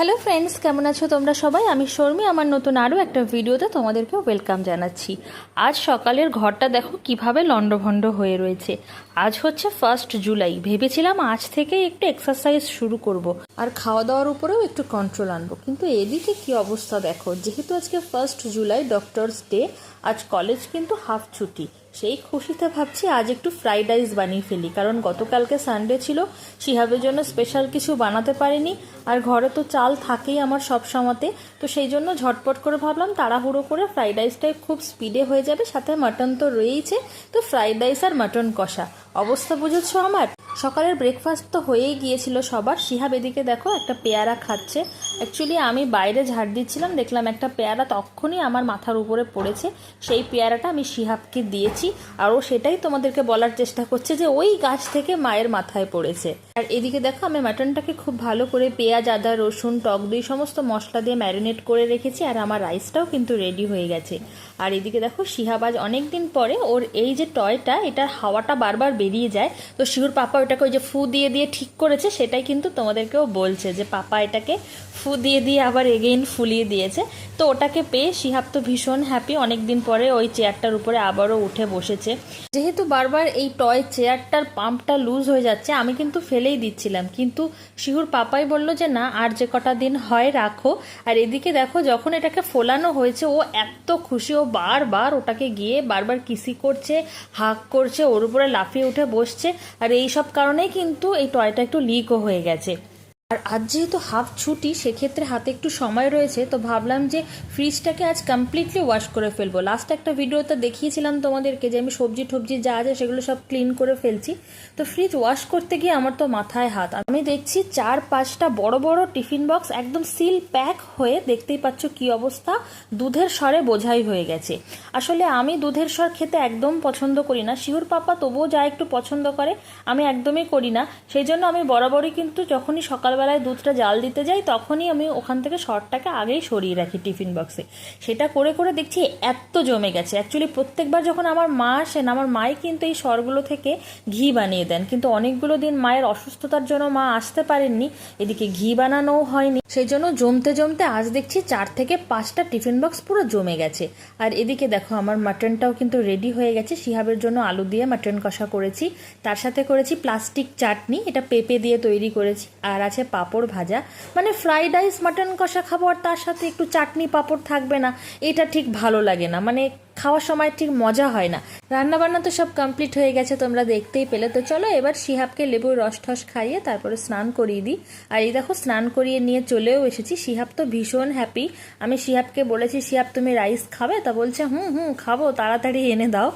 Hello friends কেমন আছো তোমরা সবাই? আমি শর্মি, আমার নতুন আরও একটা ভিডিওতে তোমাদেরকে ওয়েলকাম জানাচ্ছি। আজ সকালের ঘরটা দেখো কীভাবে লণ্ডভণ্ড হয়ে রয়েছে। আজ হচ্ছে ফার্স্ট জুলাই ভেবেছিলাম আজ থেকে একটু এক্সারসাইজ শুরু করব। আর খাওয়া দাওয়ার উপরেও একটু কন্ট্রোল আনব। কিন্তু এদিকে কি অবস্থা দেখো? যেহেতু আজকে ফার্স্ট জুলাই ডক্টরস ডে আজ কলেজ কিন্তু হাফ ছুটি। সেই খুশিতে ভাবছি আজ একটু ফ্রাইড রাইস বানিয়ে ফেলি, কারণ গতকালকে সানডে ছিল, শিহাবের জন্য স্পেশাল কিছু বানাতে পারিনি, আর ঘরে তো চাল থাকেই আমার সব সময়তে, তো সেই জন্য ঝটপট করে ভাবলাম তাড়াহুড়ো করে ফ্রাইড রাইসটাই খুব স্পিডে হয়ে যাবে, সাথে মাটন তো রয়েইছে, তো ফ্রাইড রাইস আর মাটন কষা। অবস্থা বুঝেছ আমার? সকালের ব্রেকফাস্ট তো হয়েই গিয়েছিল সবার। শিহাব এদিকে দেখো একটা পেয়ারা খাচ্ছে। অ্যাকচুয়ালি আমি বাইরে ঝাড় দিচ্ছিলাম, দেখলাম একটা পেয়ারা তখনই আমার মাথার উপরে পড়েছে। সেই পেয়ারাটা আমি শিহাবকে দিয়েছি আর ও সেটাই তোমাদেরকে বলার চেষ্টা করছে যে ওই গাছ থেকে মায়ের মাথায় পড়েছে। আর এদিকে দেখো আমি মাটনটাকে খুব ভালো করে পেঁয়াজ, আদা, রসুন, টক দই, সমস্ত মশলা দিয়ে ম্যারিনেট করে রেখেছি আর আমার রাইসটাও কিন্তু রেডি হয়ে গেছে। আর এদিকে দেখো, শিহাবাজ অনেক দিন পরে ওর এই যে টয়টা, এটার হাওয়াটা বারবার বেরিয়ে যায়। তো শিহুর পাপা ওটাকে ওই যে ফু দিয়ে দিয়ে ঠিক করেছে, সেটাই কিন্তু তোমাদেরকেও বলছে যে পাপা এটাকে ফু দিয়ে দিয়ে আবার এগেইন ফুলিয়ে দিয়েছে। তো ওটাকে পেয়ে শিহাব তো ভীষণ হ্যাপি অনেক দিন পরে ওই চেয়ারটার উপরে আবারও উঠে বসেছে। যেহেতু বারবার এই টয় চেয়ারটার পাম্পটা লুজ হয়ে যাচ্ছে, আমি কিন্তু ফেলেই দিচ্ছিলাম। কিন্তু শিহুর পাপাই বলল যে, না, আর যে কটা দিন হয়, রাখো। আর এদিকে দেখো, যখন এটাকে ফোলানো হয়েছে, ও এত খুশি, ও বারবার ওটাকে গিয়ে বারবার কিসি করছে, হাক করছে, ওর উপরে লাফিয়ে উঠে বসছে। আর এই সব কারণেই কিন্তু এই টয়টা একটু লিকও হয়ে গেছে। আর আজ যেহেতু হাফ ছুটি, সেক্ষেত্রে হাতে একটু সময় রয়েছে, তো ভাবলাম যে ফ্রিজটাকে আজ কমপ্লিটলি ওয়াশ করে ফেলব। লাস্ট একটা ভিডিওতে দেখিয়েছিলাম তোমাদেরকে যে আমি সবজি টবজি যা আছে সেগুলো সব ক্লিন করে ফেলছি। তো ফ্রিজ ওয়াশ করতে গিয়ে আমার তো মাথায় হাত। আমি দেখছি চার পাঁচটা বড় বড় টিফিন বক্স একদম সিল প্যাক হয়ে দেখতেই পাচ্ছ কি অবস্থা, দুধের স্বরে বোঝাই হয়ে গেছে। আসলে আমি দুধের স্বর খেতে একদম পছন্দ করি না। শিহুর পাপা তবুও যা একটু পছন্দ করে, আমি একদমই করি না। সেই জন্য আমি বরাবরই কিন্তু যখনই সকালবেলায় দুধটা জাল দিতে যাই, তখনই আমি ওখান থেকে শর্টটাকে আগেই সরিয়ে রাখি টিফিন বক্সে। সেটা করে করে দেখছি এত জমে গেছে। অ্যাকচুয়ালি প্রত্যেকবার যখন আমার মা আসেন, আমার মাই কিন্তু এই সরগুলো থেকে ঘি বানিয়ে দেন। কিন্তু অনেকগুলো দিন মায়ের অসুস্থতার জন্য মা আসতে পারেননি। এদিকে ঘি বানানোও হয়নি। সেই জন্য জমতে জমতে আজ দেখছি চার থেকে পাঁচটা টিফিন বক্স পুরো জমে গেছে। আর এদিকে দেখো, আমার মাটনটাও কিন্তু রেডি হয়ে গেছে। শিহাবের জন্য আলু দিয়ে মাটন কষা করেছি। তার সাথে করেছি প্লাস্টিক চাটনি। এটা পেঁপে দিয়ে তৈরি করেছি। আর আছে পাঁপড় ভাজা। মানে ফ্রাইড রাইস মাটন কষা খাব আর তার সাথে একটু চাটনি পাঁপড় থাকবে না, এটা ঠিক ভালো লাগে না। মানে খাওয়ার সময় ঠিক মজা হয় না। রান্নাবান্না তো সব কমপ্লিট হয়ে গেছে, তোমরা দেখতেই পেলে। তো চলো এবার শিহাবকে লেবুর রস ঠস খাইয়ে তারপরে স্নান করিয়ে দিই। আর এই দেখো, স্নান করিয়ে নিয়ে চলেও এসেছি। শিহাব তো ভীষণ হ্যাপি আমি শিহাবকে বলেছি, শিহাব, তুমি রাইস খাবে? তা বলছে, হুম হুম, খাব, তাড়াতাড়ি এনে দাও।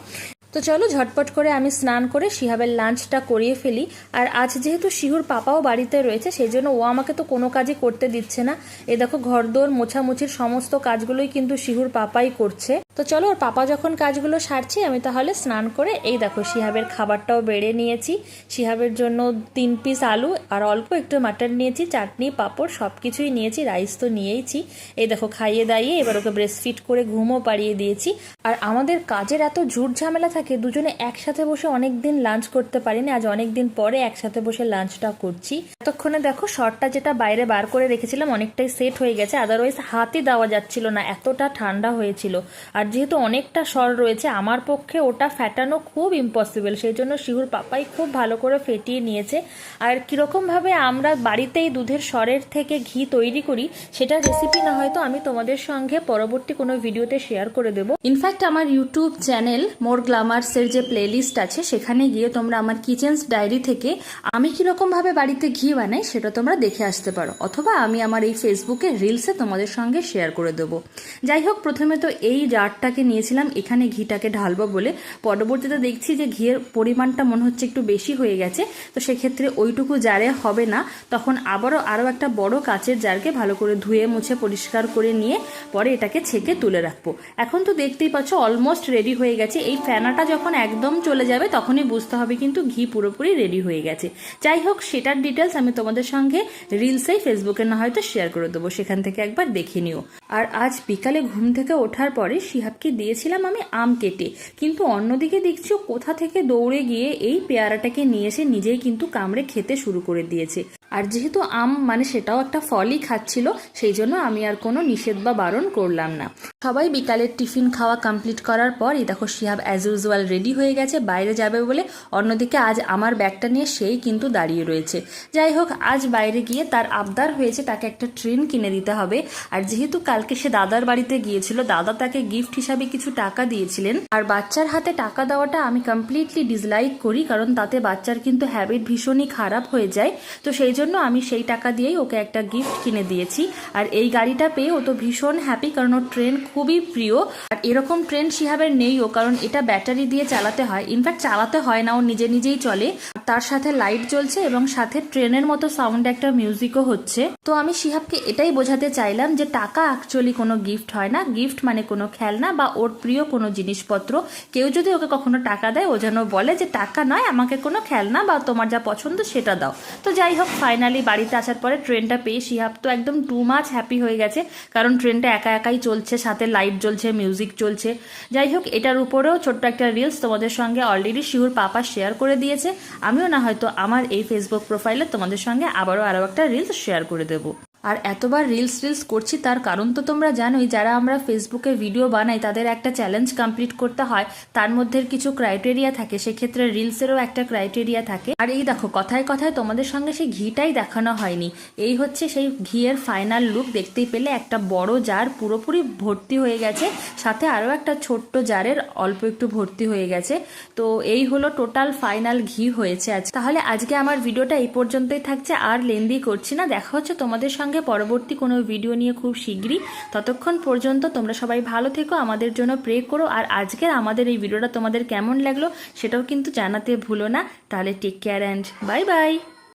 তো চলো ঝটপট করে আমি স্নান করে শিহাবের লাঞ্চটা করিয়ে ফেলি। আর আজ যেহেতু শিহুর পাপাও বাড়িতে রয়েছে সেই জন্য ও আমাকে তো কোনো কাজই করতে দিচ্ছে না। এ দেখো ঘরদোর, মোছামুছির সমস্ত কাজগুলোই কিন্তু শিহুর পাপাই করছে। তো চলো, ওর পাপা যখন কাজগুলো সারছি, আমি তাহলে স্নান করে এই দেখো, শিহাবের খাবারটাও বেড়ে নিয়েছি। শিহাবের জন্য তিন পিস আলু আর অল্প একটু মাটন নিয়েছি, চাটনি, পাঁপড় সব কিছুই নিয়েছি রাইস তো নিয়েইছি। এই দেখো, খাইয়ে দাইয়ে এবার ওকে ব্রেস্টফিট করে ঘুমও পাড়িয়ে দিয়েছি। আর আমাদের কাজের এত ঝুট ঝামেলা থাকে, দুজনে একসাথে বসে অনেক দিন লাঞ্চ করতে পারিনি, আজ অনেক দিন পরে একসাথে বসে লাঞ্চটা করছি। এতক্ষণে দেখো শর্টটা যেটা বাইরে বার করে রেখেছিলাম, অনেকটাই সেট হয়ে গেছে আদারওয়াইজ হাতই দেওয়া যাচ্ছিল না, এতটা ঠান্ডা হয়েছিল। আর যেহেতু অনেকটা স্বর রয়েছে, আমার পক্ষে ওটা ফ্যাটানো খুব ইম্পসিবল সেই জন্য শিহুর পাপাই খুব ভালো করে ফেটিয়ে নিয়েছে। আর কীরকমভাবে আমরা বাড়িতেই দুধের স্বরের থেকে ঘি তৈরি করি সেটা রেসিপি না হয়তো আমি তোমাদের সঙ্গে পরবর্তী কোনো ভিডিওতে শেয়ার করে দেবো। ইনফ্যাক্ট আমার ইউটিউব চ্যানেল মোর গ্লামার্সের যে প্লেলিস্ট আছে, সেখানে গিয়ে তোমরা আমার কিচেন্স ডায়েরি থেকে আমি কীরকমভাবে বাড়িতে ঘি বানাই, সেটা তোমরা দেখে আসতে পারো। অথবা আমি আমার এই ফেসবুকে রিলসে তোমাদের সঙ্গে শেয়ার করে দেবো। যাই হোক, প্রথমে তো এই জারটাকে নিয়েছিলাম, এখানে ঘিটাকে ঢালবো বলে। পরবর্তীতে দেখছি যে ঘিয়ের পরিমাণটা মনে হচ্ছে একটু বেশি হয়ে গেছে, তো সেক্ষেত্রে ওইটুকু জারে হবে না। তখন আবারও আরও একটা বড় কাচের জারকে ভালো করে ধুয়ে মুছে পরিষ্কার করে নিয়ে পরে এটাকে ছেঁকে তুলে রাখব। এখন তো দেখতেই পাচ্ছ অলমোস্ট রেডি হয়ে গেছে। এই ফেনাটা যখন একদম চলে যাবে তখনই বুঝতে হবে কিন্তু ঘি পুরোপুরি রেডি হয়ে গেছে। যাই হোক, সেটার ডিটেলস আমি তোমাদের সঙ্গে রিলসেই ফেসবুকে না হয়তো শেয়ার করে দেবো, সেখান থেকে একবার দেখে নিও। আর আজ বিকালে ঘুম থেকে ওঠার পরে শিহাবকে দিয়েছিলাম আমি আম কেটে। কিন্তু অন্যদিকে দেখছি কোথা থেকে দৌড়ে গিয়ে এই পেয়ারাটাকে নিয়ে এসে নিজেই কিন্তু কামড়ে খেতে শুরু করে দিয়েছে। আর যেহেতু আম মানে সেটাও একটা ফলই খাচ্ছিল, সেই জন্য আমি আর কোনো নিষেধ বা বারণ করলাম না। সবাই বিকালের টিফিন খাওয়া কমপ্লিট করার পর, এই দেখো শিহাব অ্যাজ ইউজুয়াল রেডি হয়ে গেছে, বাইরে যাবে বলে অন্যদিকে আজ আমার ব্যাগটা নিয়ে সেই কিন্তু দাঁড়িয়ে রয়েছে। যাই হোক, আজ বাইরে গিয়ে তার আবদার হয়েছে তাকে একটা ট্রেন কিনে দিতে হবে। আর যেহেতু কালকে সে দাদার বাড়িতে গিয়েছিল, দাদা তাকে গিফট হিসাবে কিছু টাকা দিয়েছিলেন। আর বাচ্চার হাতে টাকা দেওয়াটা আমি কমপ্লিটলি ডিসলাইক করি, কারণ তাতে বাচ্চার কিন্তু হ্যাবিট ভীষণই খারাপ হয়ে যায়। তো সেই জন্য আমি সেই টাকা দিয়েই ওকে একটা গিফট কিনে দিয়েছি। আর এই গাড়িটা পেয়ে ও তো ভীষণ হ্যাপি কারণ ওর ট্রেন খুবই প্রিয়। আর এরকম ট্রেন শিহাবের নেইও কারণ এটা ব্যাটারি দিয়ে চালাতে হয়। ইনফ্যাক্ট চালাতে হয় না, ও নিজে নিজেই চলে। তার সাথে লাইট জ্বলছে এবং সাথে ট্রেনের মতো সাউন্ড একটা মিউজিকও হচ্ছে। তো আমি শিহাবকে এটাই বোঝাতে চাইলাম যে টাকা অ্যাকচুয়ালি কোনো গিফট হয় না। গিফট মানে কোনো খেলনা বা ওর প্রিয় কোনো জিনিসপত্র। কেউ যদি ওকে কখনো টাকা দেয়, ও যেন বলে যে টাকা নয়, আমাকে কোনো খেলনা বা তোমার যা পছন্দ সেটা দাও। তো যাই হোক ফাইনালি বাড়িতে আসার পরে ট্রেনটা পেয়ে শিহাব তো একদম টু মাছ হ্যাপি হয়ে গেছে। কারণ ট্রেনটা একা একাই চলছে, সাথে লাইট জ্বলছে মিউজিক চলছে। যাই হোক, এটার উপরেও ছোট্ট একটা রিলস তোমাদের সঙ্গে অলরেডি শিহুর পাপা শেয়ার করে দিয়েছে। আমিও না হয়তো আমার এই ফেসবুক প্রোফাইলে তোমাদের সঙ্গে আবারও আরও একটা রিলস শেয়ার করে দেবো। আর এতবার রিলস রিলস করছি, তার কারণ তো তোমরা জানোই, যারা আমরা ফেসবুকে ভিডিও বানাই, তাদের একটা চ্যালেঞ্জ কমপ্লিট করতে হয়। তার মধ্যে কিছু ক্রাইটেরিয়া থাকে, সেক্ষেত্রে রিলসেরও একটা ক্রাইটেরিয়া থাকে। আর এই দেখো, কথায় কথায় তোমাদের সঙ্গে সেই ঘিটাই দেখানো হয়নি। এই হচ্ছে সেই ঘিয়ের ফাইনাল লুক দেখতেই পেলে একটা বড় জার পুরোপুরি ভর্তি হয়ে গেছে, সাথে আরও একটা ছোট্ট জারের অল্প একটু ভর্তি হয়ে গেছে। তো এই হলো টোটাল ফাইনাল ঘি হয়েছে আজ। তাহলে আজকে আমার ভিডিওটা এই পর্যন্তই থাকছে, আর লেন্দি করছি না। দেখা হচ্ছে তোমাদের সঙ্গে পরবর্তী কোনো ভিডিও নিয়ে খুব শীঘ্রই ততক্ষণ পর্যন্ত তোমরা সবাই ভালো থেকো, আমাদের জন্য প্রে করো, আর আজকের আমাদের এই ভিডিওটা তোমাদের কেমন লাগল সেটাও কিন্তু জানাতে ভুলো না। তাহলে take care and bye bye